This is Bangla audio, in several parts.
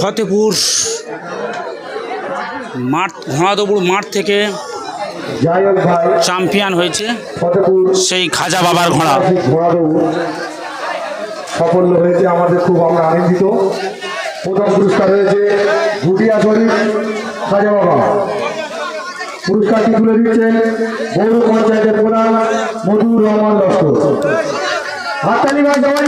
ফতেপুর মাঠ ঘোড়াদৌড় মাঠ থেকে চ্যাম্পিয়ন হয়েছে ফতেপুর সেই খাজা বাবার ঘোড়া। সাফল্য হয়েছে আমাদের খুব আমরা আনন্দিত। প্রথম পুরস্কার হয়েছে ভুটিয়া শরীফ খাজা বাবা। পুরস্কারটি তুলে দিচ্ছেন পৌর পঞ্চায়েতের প্রধান মধুর রহমান লস্কর হাততালি ভাই সবাই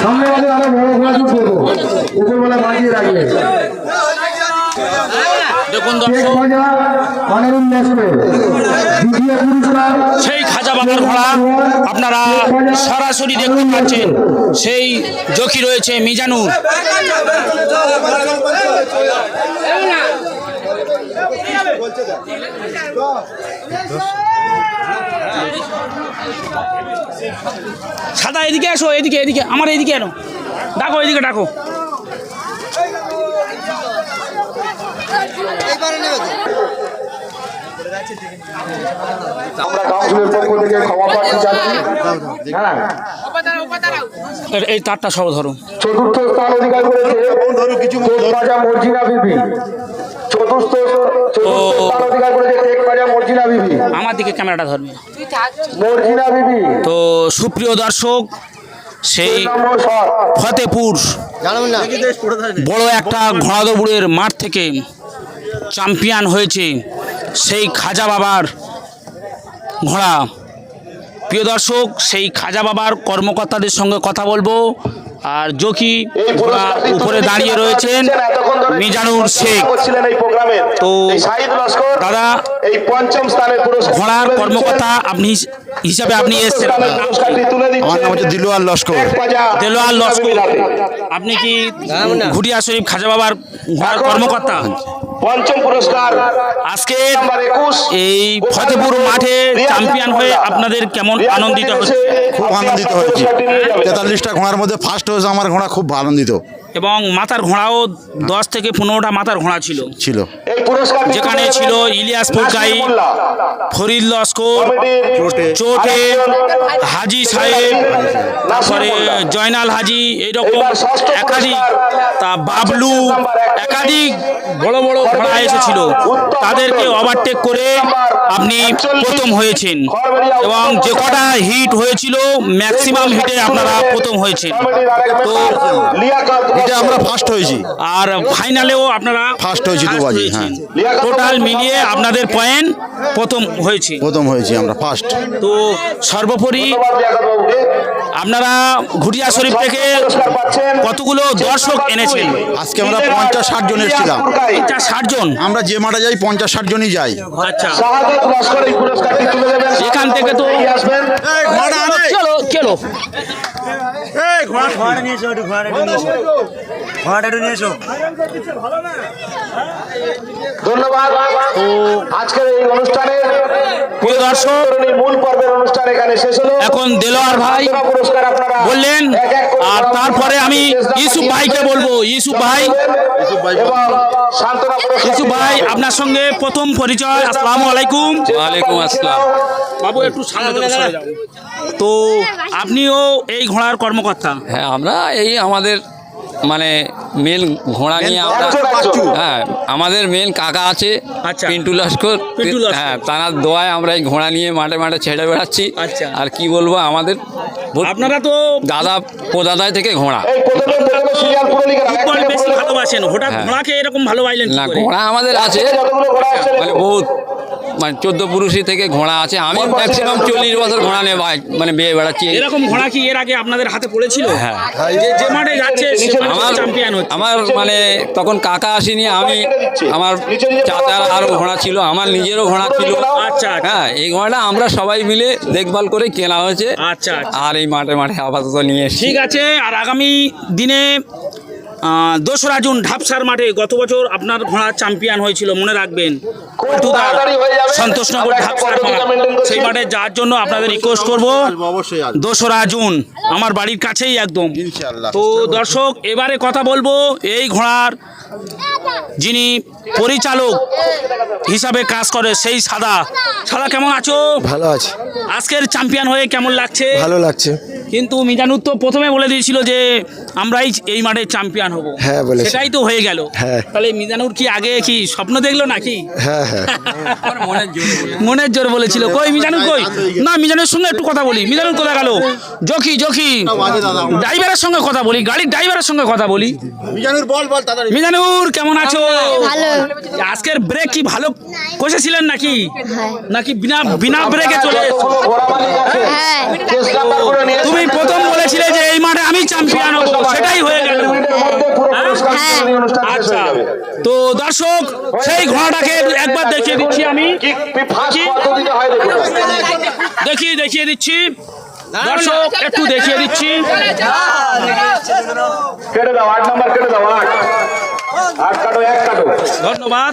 সামনে আরও বড় করব উপরবেলা বাঁচিয়ে সেই খাজা বাবার ঘোড়া আপনারা সরাসরি দেখতে পাচ্ছেন। সেই জকি রয়েছে মিজানুর। সাদা এদিকে এসো এদিকে এদিকে। আমার এদিকে এনো। ডাকো এদিকে ডাকো। আমরা কাউন্সিলের পক্ষ থেকে ক্ষমা প্রার্থী চাচ্ছি হ্যাঁ। এই তারটা সব ধরো। চতুর্থ স্থান অধিকার করেছে মর্জিনা বিবি চতুর্থ চতুর্থ স্থান অধিকার করেছে টেক মর্জিনা বিবি। আমার দিকে ক্যামেরাটা ধরবে মর্জিনা বিবি। তো সুপ্রিয় দর্শক সেই ফতেপুর বড় একটা ঘোড়াদৌড়ের মাঠ থেকে চ্যাম্পিয়ন হয়েছে সেই খাজা বাবার ঘোড়া। প্রিয় দর্শক সেই খাজা বাবার কর্মকর্তাদের সঙ্গে কথা বলব। আর জকি উপরে দাঁড়িয়ে রয়েছেন। মিজানুর শেখ। করছিলেন এই প্রোগ্রামে। তো লস্কর দাদা এই পঞ্চম স্থানে ঘোড়ার কর্মকর্তা আপনি হিসাবে আপনি এসেছেন। আমার নাম হচ্ছে দিলোয়াল লস্কর। দিলোয়াল লস্কর আপনি কি ঘুটিয়া শরীফ খাজা বাবার ঘোড়ার কর্মকর্তা? পঞ্চম পুরস্কার। আজকে এই ফতেপুর মাঠে চ্যাম্পিয়ন হয়ে আপনাদের কেমন আনন্দিত হচ্ছে? খুব আনন্দিত হয়েছি। তেতাল্লিশটা ঘোড়ার মধ্যে ফার্স্ট হয়েছে আমার ঘোড়া খুব আনন্দিত। এবং মাথার ঘোড়াও দশ থেকে পনেরোটা মাথার ঘোড়া ছিল। ছিল। যেখানে ছিল ইলিয়াস পোকাই ফরিদ লস্কর চোটে। হাজি সাহেব তারপরে জয়নাল হাজি এইরকম একাধিক তা বাবলু একাধিক বড় বড় ঘোড়া এসেছিল। তাদেরকে ওভারটেক করে আপনি প্রথম হয়েছেন। এবং যে কটা হিট হয়েছিল ম্যাক্সিমাম হিটে আপনারা প্রথম হয়েছেন। তো এটা আমরা ফার্স্ট হয়েছি। আর ফাইনালেও আপনারা First হয়েছি দুবারই, হ্যাঁ। টোটাল মিলিয়ে আপনাদের পয়েন্ট প্রথম হয়েছে। প্রথম হয়েছি আমরা ফার্স্ট তো সর্বোপরি আপনারা ঘুটিয়া শরীফ থেকে কতগুলো দর্শক এনেছেন? আজকে আমরা পঞ্চাশ ষাট জন এসেছিলাম। পঞ্চাশ ষাট জন? আমরা যে মাঠে যাই পঞ্চাশ ষাট জনই যাই। আচ্ছা। এখান থেকে তো আসবেন চলো। চলো ঘোড়াটা নিয়ে এসো একটু ঘোড়াটা একটু নিয়ে এসো। ঘোড়াটা একটু নিয়ে এসো। ধন্যবাদ। আজকের এই অনুষ্ঠানের প্রিয় দর্শক মূল পর্বের অনুষ্ঠান এখানে শেষ হলো। এখন দেলোয়ার ভাই পুরস্কার আপনারা বললেন আর তারপরে আমি। ইউসুফ ভাইকে বলব। ইউসুফ ভাই ইউসুফ ভাই আপনার সঙ্গে প্রথম পরিচয়। আসসালামু আলাইকুম। ওয়ালাইকুম আসসালাম। বাবু একটু সামনে। তো আপনিও এই ঘোড়ার কর্মকর্তা। হ্যাঁ আমরা এই আমাদের মানে মেন ঘোড়া নিয়ে আমরা। হ্যাঁ আমাদের মেন কাকা আছে আচ্ছা। পিন্টু লস্কর হ্যাঁ তার দোয়ায় আমরা এই ঘোড়া নিয়ে মাঠে মাঠে ছেড়ে বেড়াচ্ছি আচ্ছা। আর কি বলব আমাদের আপনারা তো দাদা পোদাদাই থেকে ঘোড়া। ফুটবল বেশি ভালোবাসেন হঠাৎ হ্যাঁ। ঘোড়াকে এরকম ভালোবাসলেন কি না ঘোড়া আমাদের আছে যতগুলো ঘোড়া আসছে মানে বহুত মানে চোদ্দ পুরুষই থেকে ঘোড়া আছে। আমি ম্যাক্সিমাম চল্লিশ বছর ঘোড়া নিয়ে মানে বিয়ে বেড়াচ্ছি। এরকম ঘোড়া কি এর আগে আপনাদের হাতে পড়েছিল? হ্যাঁ। যে যে মাঠে যাচ্ছে আমার চ্যাম্পিয়ন হচ্ছে। আমার মানে তখন কাকা আসেনি আমি আমার চাচার আরও ঘোড়া ছিল আমার নিজেরও ঘোড়া ছিল। আচ্ছা, আচ্ছা। হ্যাঁ এই ঘোড়াটা আমরা সবাই মিলে দেখভাল করে কেনা হয়েছে। আচ্ছা আচ্ছা। আর এই মাঠে মাঠে আপাতত নিয়ে এসেছি। ঠিক আছে আর আগামী দিনে দোসরা জুন ঢাপসার মাঠে গত বছর আপনার ঘোড়া চ্যাম্পিয়ন হয়েছিল মনে রাখবেন। সন্তোষনগর ঢাপসার মাঠ। সেই মাঠে যাওয়ার জন্য আপনাদের রিকোয়েস্ট করব। দোসরা জুন আমার বাড়ির কাছেই একদম। তো দর্শক এবারে কথা বলব এই ঘোড়ার যিনি পরিচালক হিসাবে কাজ করে সেই সাদা। সাদা কেমন আছো? ভালো আছে। আজকের চ্যাম্পিয়ন হয়ে কেমন লাগছে? ভালো লাগছে। কিন্তু মিজানুর তো প্রথমে বলে দিয়েছিল যে আমরাই এই মাঠে চ্যাম্পিয়ন হব। হ্যাঁ, বলেছে। সেটাই তো হয়ে গেল। হ্যাঁ। তাহলে মিজানুর কি আগে কি স্বপ্ন দেখল নাকি? হ্যাঁ হ্যাঁ। মনের জোর বলে। মনের জোর বলেছিল। কই মিজানুর কই? না মিজানুর সঙ্গে একটু কথা বলি। মিজানুর কোথায় গেল? জকি জকি। ড্রাইভারের সঙ্গে কথা বলি। গাড়ির ড্রাইভারের সঙ্গে কথা বলি। মিজানুর কেমন আছো? ভালো। আজকের ব্রেক কি ভালো কষেছিলেন নাকি? নাকি বিনা বিনা ব্রেকে চলে হ্যাঁ। তুমি প্রথম বলেছিলে যে এই মাঠে আমি চ্যাম্পিয়ন হব সেটাই হয়ে গেল। হ্যাঁ। আচ্ছা তো দর্শক সেই ঘোড়াটাকে একবার দেখিয়ে দিচ্ছি আমি। দেখিয়ে দেখিয়ে দিচ্ছি। দর্শক একটু দেখিয়ে দিচ্ছি। কেটে দাও আট নাম্বার কেটে দাও আট। আট কাটো এক কাটো। ধন্যবাদ।